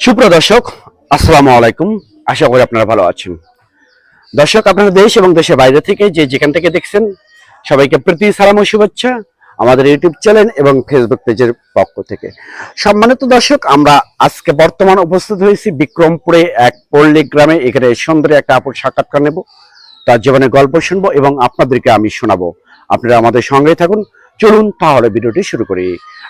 সুপ্রিয় দর্শক, আসসালামু আলাইকুম। আশা করি আপনারা ভালো আছেন। দর্শক, আপনারা দেশ এবং দেশের বাইরে থেকে যে যেখান থেকে দেখছেন, সবাইকে প্রীতি, সালাম ও শুভেচ্ছা আমাদের ইউটিউব চ্যানেল এবং ফেসবুক পেজের পক্ষ থেকে। সম্মানিত দর্শক, আমরা আজকে বর্তমান উপস্থিত হয়েছি বিক্রমপুরে এক পল্লী গ্রামে। এখানে সুন্দরী একটা আপুর সাক্ষাৎকার নেব, তার জীবনের গল্প শুনব এবং আপনাদেরকে আমি শোনাবো। আপনারা আমাদের সঙ্গে থাকুন। চলুন, তাহলে ভিডিওটি শুরু করি।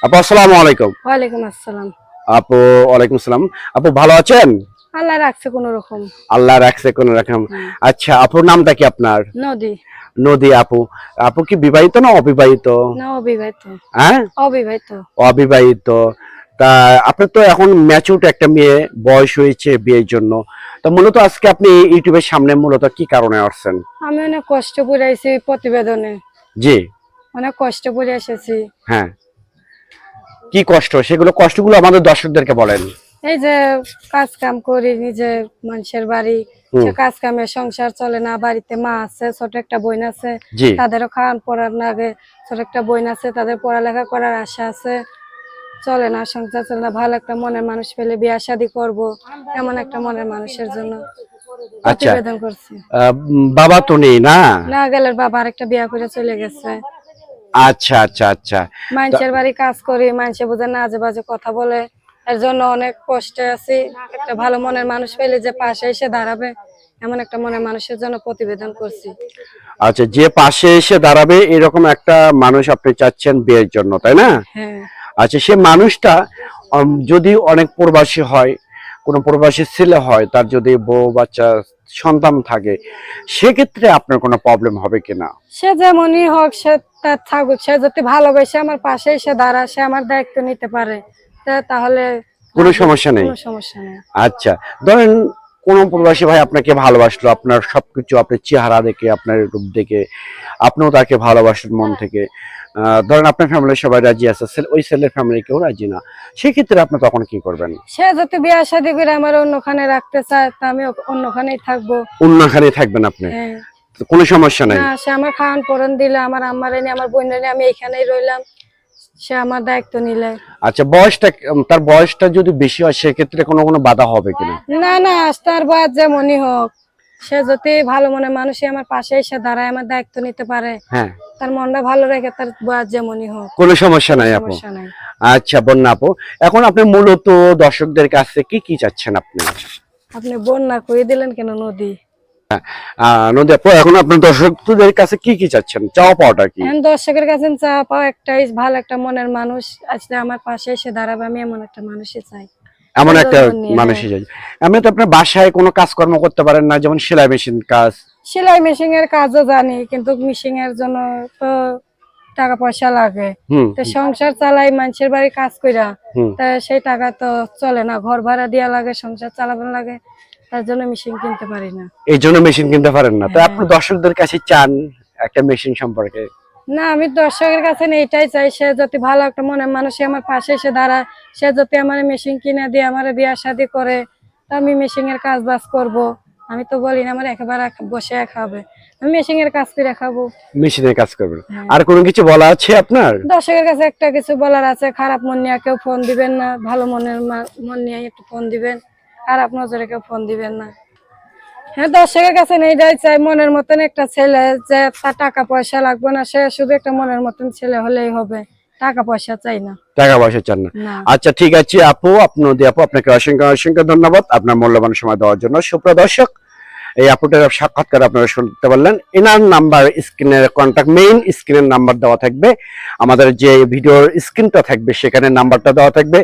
আপু, আসসালামু আলাইকুম। ওয়ালাইকুম আসসালাম। আপু ওয়ালাইকুম আসসালাম আপু ভালো আছেন? আল্লাহ রাখছে কোন রকম। আল্লাহ রাখছে কোন রকম। আচ্ছা আপুর নামটা কি আপনার? নদী। নদী আপু। আপু কি বিবাহিত না অবিবাহিত? না অবিবাহিত। হ্যাঁ? অবিবাহিত। অবিবাহিত। তা আপনার তো এখন ম্যাচুট একটা মেয়ে বয়স হয়েছে বিয়ের জন্য। তো মূলত আজকে আপনি ইউটিউবের সামনে মূলত কি কারণে আসছেন? আমি অনেক কষ্ট করে আইছি প্রতিবেদনে। জি। অনেক কষ্ট করে এসেছি। হ্যাঁ। কি কষ্ট? সেগুলো কষ্টগুলো আমাদের দর্শকদেরকে বলেন। এই যে কাজ কাম করি নিজে মানুষের বাড়ি সে কাজ কামে সংসার চলে না বাড়িতে মা আছে ছোট একটা বোন আছে তাদেরও খাওয়ান পড়ার লাগে ছোট একটা বোন আছে তাদের পড়ালেখা করার আশা আছে। চলে না সংসার চলে না ভালো একটা মনের মানুষ পেলে বিয়া শাদি করব এমন একটা মনের মানুষের জন্য আচ্ছা। করছি। বাবা তো নেই না? না গেলে বাবা আরেকটা বিয়া করে চলে গেছে। আচ্ছা আচ্ছা আচ্ছা। মানুষের বাড়ি কাজ করি মানুষে বোঝে না আজে বাজে কথা বলে। এর জন্য অনেক কষ্টে আছি। একটা ভালো মনের মানুষ পেলে যে পাশে এসে দাঁড়াবে এমন একটা মনের মানুষের জন্য প্রতিবেদন করছি। আচ্ছা যে পাশে এসে দাঁড়াবে এরকম একটা মানুষ আপনি চাচ্ছেন বিয়ের জন্য তাই না? হ্যাঁ। আচ্ছা সে মানুষটা যদি অনেক প্রবাসী হয় কোনো প্রবাসী ছেলে হয় তার যদি বউ বাচ্চা সন্তান থাকে সেক্ষেত্রে আপনার কোনো প্রবলেম হবে কিনা? সে যেমনই হোক সে তার থাকুক সে যদি ভালোবেসে আমার পাশে এসে দাঁড়া সে আমার দায়িত্ব নিতে পারে তা- তাহলে কোনো সমস্যা নেই? কোনো সমস্যা নেই। আচ্ছা ধরেন কোন প্রবাসী ভাই আপনাকে ভালোবাসলো? আপনার সবকিছু আপনার চেহারা দেখে আপনার রূপ দেখে আপনিও তাকে ভালোবাসেন মন থেকে। আহ, ধরেন আপনার ফ্যামিলির সবাই রাজি আছে ওই ছেলের ফ্যামিলি কেউ রাজি না। সেক্ষেত্রে আপনি তখন কি করবেন? সে যদি বিয়া শাদি করে আমার অন্যখানে রাখতে চায় তা আমি অন্যখানেই থাকব। অন্যখানেই থাকবেন আপনি? হ্যাঁ। কোনো সমস্যা নাই? সে আমার খাওয়ান পরন দিলে আমার আম্মার এনে আমার বোনের আমি এখানেই রইলাম। সে আমার দায়িত্ব নিলে। আচ্ছা বয়সটা তার বয়সটা যদি বেশি হয় সেক্ষেত্রে কোনো কোনো বাধা হবে কিনা? না না তার বয়স যেমনই হোক সে যদি ভালো মনে মানুষই আমার পাশে এসে দাঁড়ায় আমার দায়িত্ব নিতে পারে হ্যাঁ। তার মনটা ভালো রেখে তার বয়স যেমনই হোক। কোনো সমস্যা নাই আপু? সমস্যা নাই। আচ্ছা বন্যা আপু এখন আপনি মূলত দর্শকদের কাছে কি কি চাচ্ছেন আপনি? আপনি বন্যা করে দিলেন কেন নদী? নদী আপু এখন আপনার দর্শকদের কাছে কি কি চাচ্ছেন? চাওয়া পাওয়াটা কি? দর্শকের কাছে পাওয়া একটাই ভালো একটা মনের মানুষ। আজকে আমার পাশে এসে দাঁড়াবে আমি এমন একটা মানুষই চাই। এমন একটা মানুষই চাই। এমনি তো আপনার বাসায় কোনো কাজকর্ম করতে পারেন না যেমন সেলাই মেশিন কাজ? সেলাই মেশিন এর কাজও জানি কিন্তু মেশিন এর জন্য তো টাকা পয়সা লাগে। তো সংসার চালাই মানুষের বাড়ি কাজ কইরা তা সেই টাকা তো চলে না। ঘর ভাড়া দেওয়া লাগে সংসার চালানো লাগে। তার জন্য মেশিন কিনতে পারি না। এই জন্য মেশিন কিনতে পারেন না। তো হ্যাঁ। আপনি দর্শকদের কাছে চান একটা মেশিন সম্পর্কে? না আমি দর্শকের কাছে এটাই চাই সে যদি ভালো একটা মনের মানুষ আমার পাশে এসে দাঁড়ায় সে যদি আমার মেশিন কিনে দিয়ে আমার বিয়া শাদি করে আমি মেশিন এর কাজ বাজ করব। আমি তো বলি না আমার একেবারে বসে খাবে আমি মেশিন এর কাজ করে খাব। মেশিনের কাজ করবেন। হ্যাঁ। আর কোনো কিছু বলা আছে আপনার? দর্শকের কাছে একটা কিছু বলার আছে খারাপ মন নিয়ে কেউ ফোন দিবেন না ভালো মনের মন নিয়ে একটু ফোন দিবেন। খারাপ নজরে কেউ ফোন দিবেন না। হ্যাঁ দর্শকের কাছে এইটাই চাই মনের মতন একটা ছেলে যে তার টাকা পয়সা লাগবে না সে শুধু একটা মনের মতন ছেলে হলেই হবে। টাকা পয়সা চাই না। টাকা পয়সা চান না। আচ্ছা ঠিক আছে আপু আপনাদের আপু আপনাকে অসংখ্য অসংখ্য ধন্যবাদ। আপনার মূল্যবান সময় দেওয়ার জন্য। সুপ্রিয় দর্শক এই আপুটার সাক্ষাৎকার আপনারা শুনতে পারলেন। এনার নাম্বার স্ক্রিনের কন্ট্যাক্ট মেইন স্ক্রিনের নাম্বার দেওয়া থাকবে। আমাদের যে ভিডিওর স্ক্রিনটা থাকবে সেখানে নাম্বারটা দেওয়া থাকবে।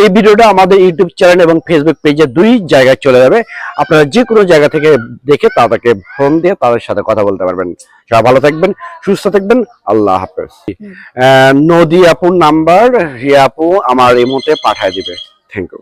এই ভিডিওটা আমাদের ইউটিউব চ্যানেল এবং ফেসবুক পেজে দুই জায়গায় চলে যাবে। আপনারা যে কোনো জায়গা থেকে দেখে তাদেরকে ফোন দিয়ে তাদের সাথে কথা বলতে পারবেন। সবাই ভালো থাকবেন সুস্থ থাকবেন। আল্লাহ হাফেজ। নদী আপুর নাম্বার রিয়া আপু আমার এই মুহূর্তে পাঠায় দিবে। Thank you